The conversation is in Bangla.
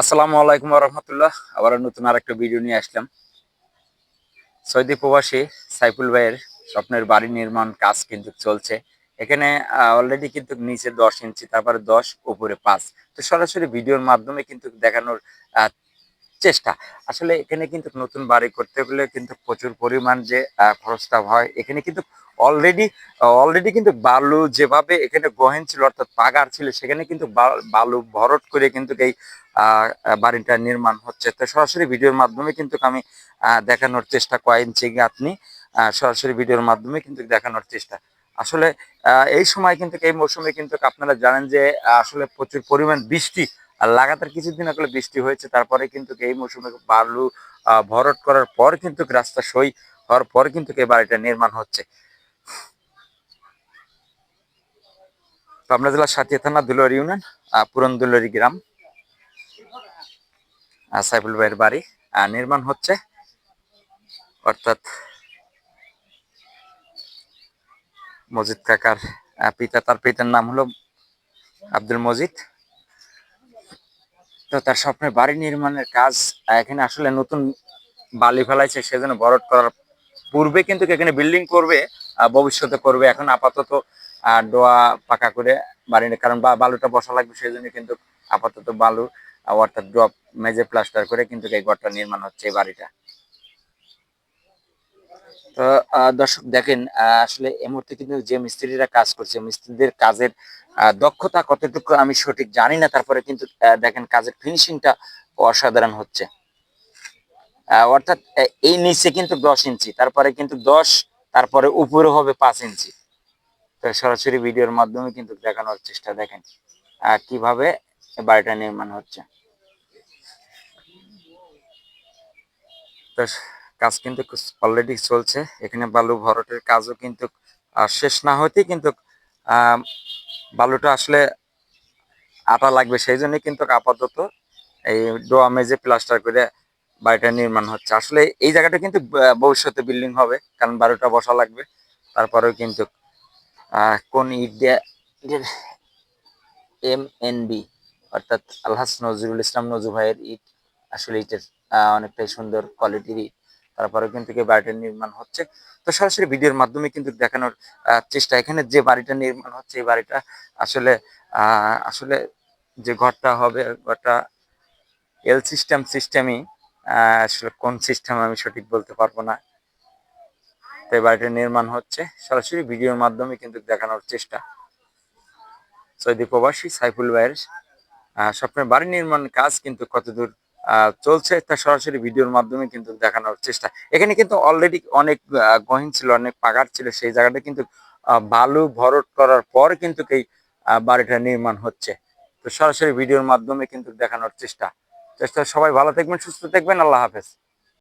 আসসালামু আলাইকুম রহমতুল্লাহ। আবার নতুন আর একটা ভিডিও নিয়ে আসলাম। সৌদি প্রবাসী সাইফুল ভাইয়ের স্বপ্নের বাড়ি নির্মাণ কাজ কিন্তু চলছে। এখানে অলরেডি কিন্তু নিচে দশ ইঞ্চি, তারপরে দশ, উপরে পাঁচ। তো সরাসরি ভিডিওর মাধ্যমে কিন্তু দেখানোর চেষ্টা। আসলে এখানে কিন্তু নতুন বাড়ি করতে গেলে কিন্তু প্রচুর পরিমাণ যে খরচটা হয়। এখানে কিন্তু অলরেডি অলরেডি কিন্তু বালু যেভাবে এখানে গহেন ছিল, অর্থাৎ পাগার ছিল, সেখানে কিন্তু বালু ভরট করে কিন্তু এই বাড়িটা নির্মাণ হচ্ছে। তো সরাসরি ভিডিওর মাধ্যমে কিন্তু আমি দেখানোর চেষ্টা কয় ইঞ্চি আপনি সরাসরি ভিডিওর মাধ্যমে কিন্তু দেখানোর চেষ্টা। আসলে এই সময় কিন্তু, এই মৌসুমে কিন্তু আপনারা জানেন যে, আসলে প্রচুর পরিমাণ বৃষ্টি আর লাগাতার কিছুদিন আগে বৃষ্টি হয়েছে, তারপরে কিন্তু এই মৌসুমে বালু ভরাট করার পর কিন্তু রাস্তা সই হওয়ার পর কিন্তু এই বাড়িটা নির্মাণ হচ্ছে। পাবনা জেলার সাথিয়া থানা দুলরি ইউনিয়ন পুরন দুলরি গ্রাম। সাইফুল ভাইয়ের বাড়ি নির্মাণ হচ্ছে। অর্থাৎ মজিদ কাকার পিতা, তার পিতার নাম হলো আব্দুল মজিদ। তো তার স্বপ্নের বাড়ি নির্মাণের কাজ এখানে আসলে নতুন বালি ফেলাইছে, সেজন্য বরট করার পূর্বে কিন্তু এখানে বিল্ডিং করবে ভবিষ্যতে করবে। এখন আপাতত ডোয়া পাকা করে বাড়ি কারণ বালুটা বসা লাগবে সেই জন্য কিন্তু আপাতত বালু অর্থাৎ ডোয়া মেজে প্লাস্টার করে কিন্তু এই ঘরটা নির্মাণ হচ্ছে এই বাড়িটা। তো দর্শক, দেখেন আসলে এই মুহূর্তে কিন্তু যে মিস্ত্রিরা কাজ করছে, মিস্ত্রিদের কাজের দক্ষতা কতটুকু আমি সঠিক জানি না, তারপরে কিন্তু দেখেন, কাজের ফিনিশিংটা অসাধারণ হচ্ছে। অর্থাৎ এই নিচে কিন্তু দশ ইঞ্চি, তারপরে কিন্তু দশ, তারপরে উপরে হবে পাঁচ ইঞ্চি। তো সরাসরি ভিডিওর মাধ্যমে কিন্তু দেখানোর চেষ্টা দেখেন কীভাবে বাড়িটা নির্মাণ হচ্ছে। তো কাজ কিন্তু অলরেডি চলছে। এখানে বালু ভরটের কাজও কিন্তু শেষ না হতে কিন্তু বালুটা আসলে আটা লাগবে। সেই জন্যই কিন্তু আপাতত এই ডোয়া মেজে প্লাস্টার করে বাড়িটা নির্মাণ হচ্ছে। আসলে এই জায়গাটা কিন্তু ভবিষ্যতে বিল্ডিং হবে, কারণ বারোটা বসা লাগবে। তারপরেও কিন্তু কোন ইট দিয়ে এম এন বি অর্থাৎ আলহাস নজরুল ইসলাম নজরু ভাইয়ের ইট, আসলে ইটের অনেকটাই সুন্দর কোয়ালিটির ইট। তারপরে কিন্তু এই বাড়িটা নির্মাণ হচ্ছে। তো সরাসরি ভিডিওর মাধ্যমে কিন্তু দেখানোর চেষ্টা। এখানে যে বাড়িটা নির্মাণ হচ্ছে, এই বাড়িটা আসলে আসলে যে ঘরটা হবে, ঘরটা এল সিস্টেম সিস্টেমই আসলে কোন সিস্টেম আমি সঠিক বলতে পারব না। তো এই বাড়িটা নির্মাণ হচ্ছে। সরাসরি ভিডিওর মাধ্যমে কিন্তু দেখানোর চেষ্টা। সৌদি প্রবাসী সাইফুল ভাইয়ের স্বপ্নের বাড়ি নির্মাণ কাজ কিন্তু কতদূর চলছে তা সরাসরি ভিডিওর মাধ্যমে কিন্তু দেখানোর চেষ্টা। এখানে কিন্তু অলরেডি অনেক গহীন ছিল, অনেক পাগার ছিল, সেই জায়গাটা কিন্তু বালু ভরট করার পর কিন্তু এই বাড়িটা নির্মাণ হচ্ছে। তো সরাসরি ভিডিওর মাধ্যমে কিন্তু দেখানোর চেষ্টা। চেষ্টা সবাই ভালো থাকবেন, সুস্থ থাকবেন, আল্লাহ হাফেজ।